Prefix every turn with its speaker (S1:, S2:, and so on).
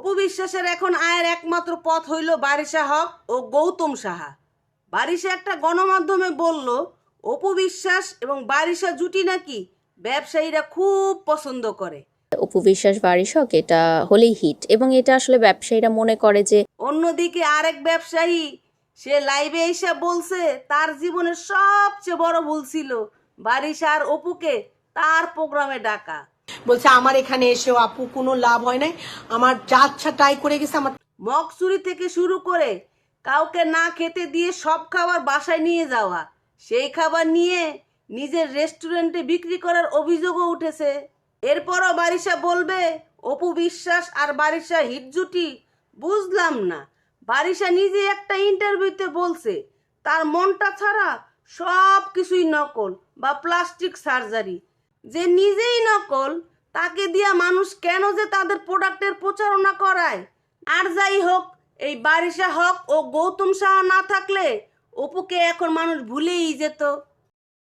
S1: অপু বিশ্বাসের এখন আয়ের একমাত্র পথ হইল বারিশা হক ও গৌতম সাহা। বারিশা একটা গণমাধ্যমে বলল অপু বিশ্বাস এবং বারিশা জুটি নাকি ব্যবসায়ীরা খুব পছন্দ করে।
S2: অপু বিশ্বাস বারিশক এটা হলেই হিট এবং এটা আসলে ব্যবসায়ীরা মনে করে যে
S1: অন্যদিকে আরেক ব্যবসায়ী সে লাইভে এসে বলছে তার জীবনের সবচেয়ে বড় ভুল ছিল বারিশা আর অপুকে তার প্রোগ্রামে ডাকা।
S3: বলছে, আমার এখানে এসেও আপু, কোনো লাভ হয় নাই। আমার যা ইচ্ছা ট্রাই করে গেছে, আমার
S1: মগ চুরি থেকে শুরু করে কাউকে না খেতে দিয়ে সব খাবার বাসায় নিয়ে যাওয়া, সেই খাবার নিয়ে নিজের রেস্টুরেন্টে বিক্রি করার অভিযোগও উঠেছে। এরপরও বারিশা বলবে, অপু বিশ্বাস আর বারিশা হিট জুটি, বুঝলাম না। বারিশা নিজে একটা ইন্টারভিউতে বলছে, তার মনটা ছাড়া সব কিছুই নকল বা প্লাস্টিক সার্জারি। যে নিজেই নকল তাকে দিয়া মানুষ কেন যে তাদের প্রোডাক্টের প্রচারণা করায়? আর যাই হোক, এই বারিশা হক ও গৌতম সাহা না থাকলে অপুকে এখন মানুষ ভুলেই যেত।